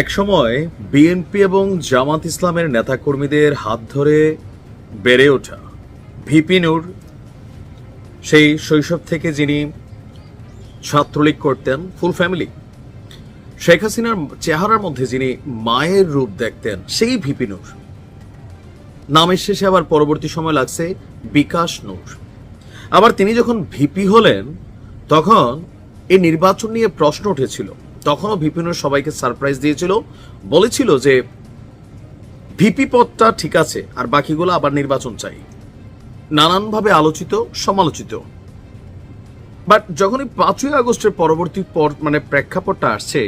একসময় বিএনপি এবং জামাত ইসলামের নেতাকর্মীদের হাত ধরে বেড়ে ওঠা ভিপিনুর সেই শৈশব থেকে যিনি ছাত্রলীগ করতেন, ফুল ফ্যামিলি। শেখ হাসিনার চেহারার মধ্যে যিনি মায়ের রূপ দেখতেন, সেই ভিপিনুর নামের শেষে আবার পরবর্তী সময় লাগছে বিকাশ নূর। আবার তিনি যখন ভিপি হলেন, তখন এই নির্বাচন নিয়ে প্রশ্ন উঠেছিল। তখনও ভিপিনুর সবাইকে সারপ্রাইজ দিয়েছিল। বলেছিল যে, ভিপি পদটা ঠিক আছে, আর বাকিগুলো আবার নির্বাচন চাই। নানানভাবে আলোচিত, সমালোচিত। বাট যখনই পাঁচই আগস্টের পরবর্তী পর মানে প্রেক্ষাপটটা আসছে,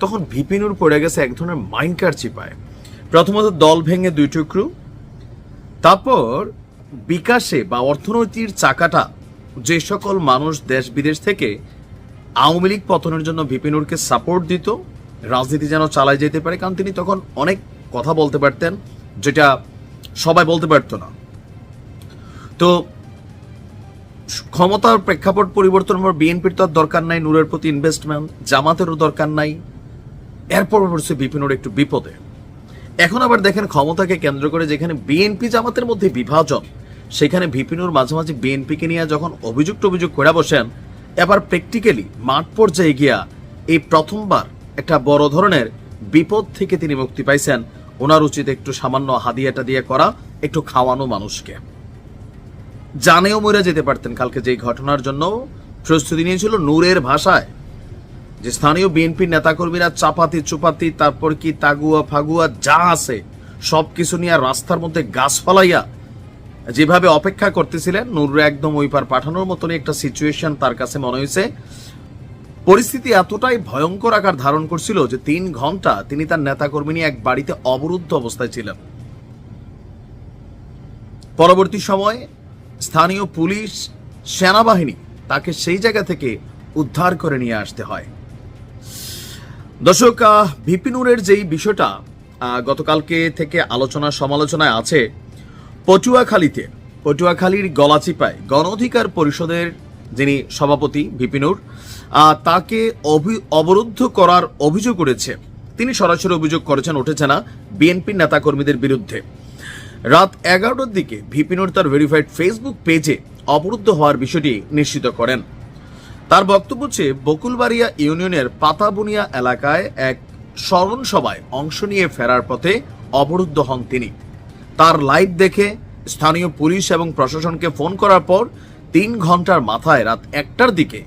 তখন ভিপিনুর পড়ে গেছে এক ধরনের মাইন্ড কার চিপায় প্রথমত দল ভেঙে দুই টুকরু, তারপর বিকাশে বা অর্থনৈতিক চাকাটা যে সকল মানুষ দেশ বিদেশ থেকে আওয়ামী লীগ পতনের জন্য ভিপিনুরকে সাপোর্ট দিত। রাজনীতি যেন চালায় যেতে পারে, কারণ তিনি তখন অনেক কথা বলতে পারতেন যেটা সবাই বলতে পারতো না। তো ক্ষমতার প্রেক্ষাপট পরিবর্তন হওয়ার বিএনপির তো আর দরকার নাই, নূরের প্রতি ইনভেস্টমেন্ট জামাতেরও দরকার নাই। এরপর পড়ছে বিপিনুর একটু বিপদে। এখন আবার দেখেন ক্ষমতাকে কেন্দ্র করে যেখানে বিএনপি জামাতের মধ্যে বিভাজন, সেখানে ভিপিনুর মাঝে মাঝে বিএনপিকে নিয়ে যখন অভিযোগ অভিযোগ করে বসেন এবার প্র্যাকটিক্যালি মাঠ পর্যায়ে গিয়া এই প্রথমবার একটা বড় ধরনের বিপদ থেকে তিনি মুক্তি পাইছেন। ওনার উচিত একটু সামান্য হাদিয়াটা দিয়ে করা, একটু খাওয়ানো মানুষকে। জানেও মরে যেতে পারতেন কালকে যেই ঘটনার জন্য প্রস্তুতি নিয়েছিল নূরের ভাষায়। যে স্থানীয় বিএনপির নেতাকর্মীরা চাপাতি চুপাতি, তারপর কি তাগুয়া ফাগুয়া, যা আছে সব কিছু নিয়ে রাস্তার মধ্যে গাছ ফলাইয়া যেভাবে অপেক্ষা করতেছিলেন নূরে একদম ওই পার পাঠানোর মতনই একটা সিচুয়েশন তার কাছে মনে হয়েছে। পরিস্থিতি এতটাই ভয়ঙ্কর আকার ধারণ করছিল যে তিন ঘণ্টা তিনি তার নেতাকর্মী নিয়ে এক বাড়িতে অবরুদ্ধ অবস্থায় ছিলেন। পরবর্তী সময়ে স্থানীয় পুলিশ, সেনাবাহিনী তাকে সেই জায়গা থেকে উদ্ধার করে নিয়ে আসতে হয়। দর্শক ভিপিনুরের যেই বিষয়টা গতকালকে থেকে আলোচনা সমালোচনায় আছে পটুয়াখালীতে, পটুয়াখালীর গলাচিপায় গণ অধিকার পরিষদের যিনি সভাপতি ভিপিনুর তাকে অবরুদ্ধ করার অভিযোগ করেছে তিনি সরাসরি অভিযোগ করেছেন, উঠেছে না বিএনপির নেতাকর্মীদের বিরুদ্ধে। রাত এগারোটার দিকে ভিপিনুর তার ভেরিফাইড ফেসবুক পেজে অবরুদ্ধ হওয়ার বিষয়টি নিশ্চিত করেন। তার বক্তব্য হচ্ছে, বকুলবাড়িয়া ইউনিয়নের পাতাবুনিয়া এলাকায় এক স্মরণ সভায় অংশ নিয়ে ফেরার পথে অবরুদ্ধ হন তিনি। তার লাইভ দেখে স্থানীয় পুলিশ এবং প্রশাসনকে ফোন করার পর তিন ঘণ্টার মাথায় রাত একটার দিকে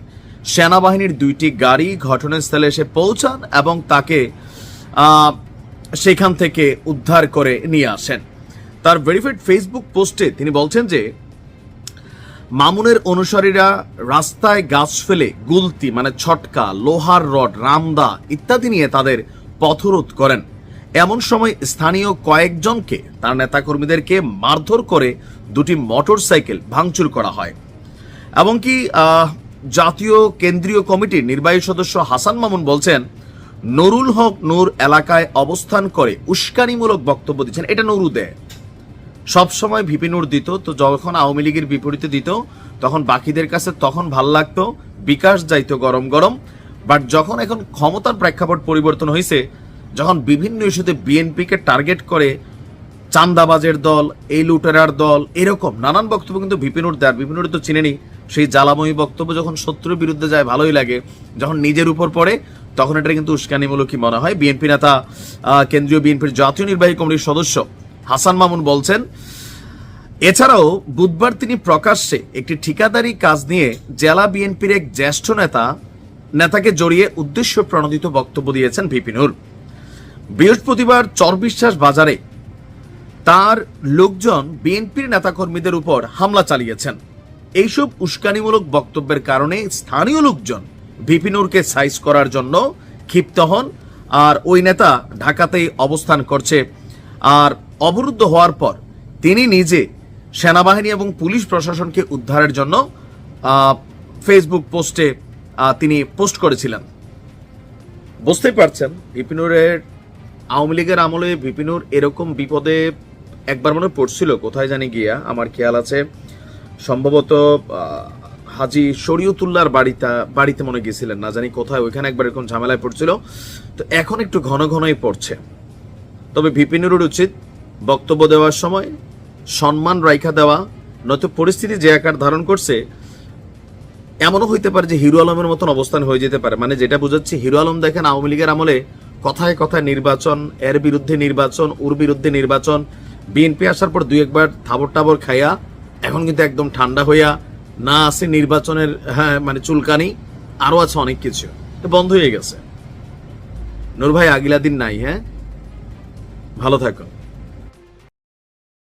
সেনাবাহিনীর দুইটি গাড়ি ঘটনাস্থলে এসে পৌঁছান এবং তাকে সেখান থেকে উদ্ধার করে নিয়ে আসেন। তার ভেরিফাইড ফেসবুক পোস্টে তিনি বলছেন যে, মামুনের অনুসারীরা রাস্তায় গাছ ফেলে গুলতি মানে ছটকা, লোহার রড, রামদা ইত্যাদি নিয়ে তাদের পথরোধ করেন। এমন সময় স্থানীয় কয়েকজনকে, তার নেতাকর্মীদেরকে মারধর করে দুটি মোটরসাইকেল ভাঙচুর করা হয়। এমনকি জাতীয় কেন্দ্রীয় কমিটির নির্বাহী সদস্য হাসান মামুন বলছেন, নুরুল হক নূর এলাকায় অবস্থান করে উস্কানিমূলক বক্তব্য দিচ্ছেন। এটা নুরু দেয় সবসময় ভিপিনুর দিত, তো যখন আওয়ামী লীগের বিপরীতে দিত, তখন বাকিদের কাছে তখন ভালো লাগতো, বিকাশ যাইতো গরম গরম, বাট যখন এখন ক্ষমতার প্রেক্ষাপট পরিবর্তন হয়েছে যখন বিভিন্ন ইস্যুতে বিএনপিকে টার্গেট করে চান্দাবাজের দল, এই লুটেরার দল, এরকম নানান বক্তব্য কিন্তু বিপিনুর দেয় আর বিপিনুর তো চিনেনি সেই জ্বালাময়ী বক্তব্য যখন শত্রুর বিরুদ্ধে যায়, ভালোই লাগে। যখন নিজের উপর পড়ে, তখন এটা কিন্তু উস্কানিমূলকই মনে হয়। বিএনপি নেতা কেন্দ্রীয় বিএনপির জাতীয় নির্বাহী কমিটির সদস্য হাসান মামুন বলছেন, এছাড়াও বুধবার তিনি প্রকাশ্যে একটি ঠিকাদারি কাজ নিয়ে জেলা বিএনপির এক জ্যেষ্ঠ নেতা, নেতাকে জড়িয়ে উদ্দেশ্য প্রণোদিত বক্তব্য দিয়েছেন ভিপিনুর বৃহস্পতিবার চরবিশ্বাস বাজারে তার লোকজন বিএনপির নেতাকর্মীদের উপর হামলা চালিয়েছেন। এইসব উস্কানিমূলক বক্তব্যের কারণে স্থানীয় লোকজন ভিপিনুরকে সাইজ করার জন্য ক্ষিপ্ত হন আর ওই নেতা ঢাকাতেই অবস্থান করছে আর অবরুদ্ধ হওয়ার পর তিনি নিজে সেনাবাহিনী এবং পুলিশ প্রশাসনকে উদ্ধারের জন্য ফেসবুক পোস্টে তিনি পোস্ট করেছিলেন। বুঝতেই পারছেন বিপিনুরের আওয়ামী লীগের আমলে বিপিনুর এরকম বিপদে একবার মনে পড়ছিল। কোথায় জানি গিয়া আমার খেয়াল আছে। সম্ভবত হাজি শরীয়তুল্লাহর বাড়িতে বাড়িতে মনে গিয়েছিলেন না জানি কোথায়, ওইখানে একবার এরকম ঝামেলায় পড়ছিল। তো এখন একটু ঘন ঘনই পড়ছে। তবে ভিপিনুর উচিত বক্তব্য দেওয়ার সময়, সম্মান রাইখা দেওয়া, নয়তো পরিস্থিতি যে আকার ধারণ করছে, এমনও হইতে পারে যে হিরো আলমের মতন অবস্থান হয়ে যেতে পারে। মানে যেটা বোঝাচ্ছি, হিরো আলম দেখেন আওয়ামী লীগের আমলে কথায় কথায় নির্বাচন, এর বিরুদ্ধে নির্বাচন, ওর বিরুদ্ধে নির্বাচন। বিএনপি আসার পর দুই একবার থাবর টাবর খাইয়া এখন কিন্তু একদম ঠান্ডা হইয়া না আছে নির্বাচনের হ্যাঁ মানে চুলকানি, আরও আছে অনেক কিছু। বন্ধ হয়ে গেছে। নূর ভাই আগিলা দিন নাই হ্যাঁ? ভালো থাকুন।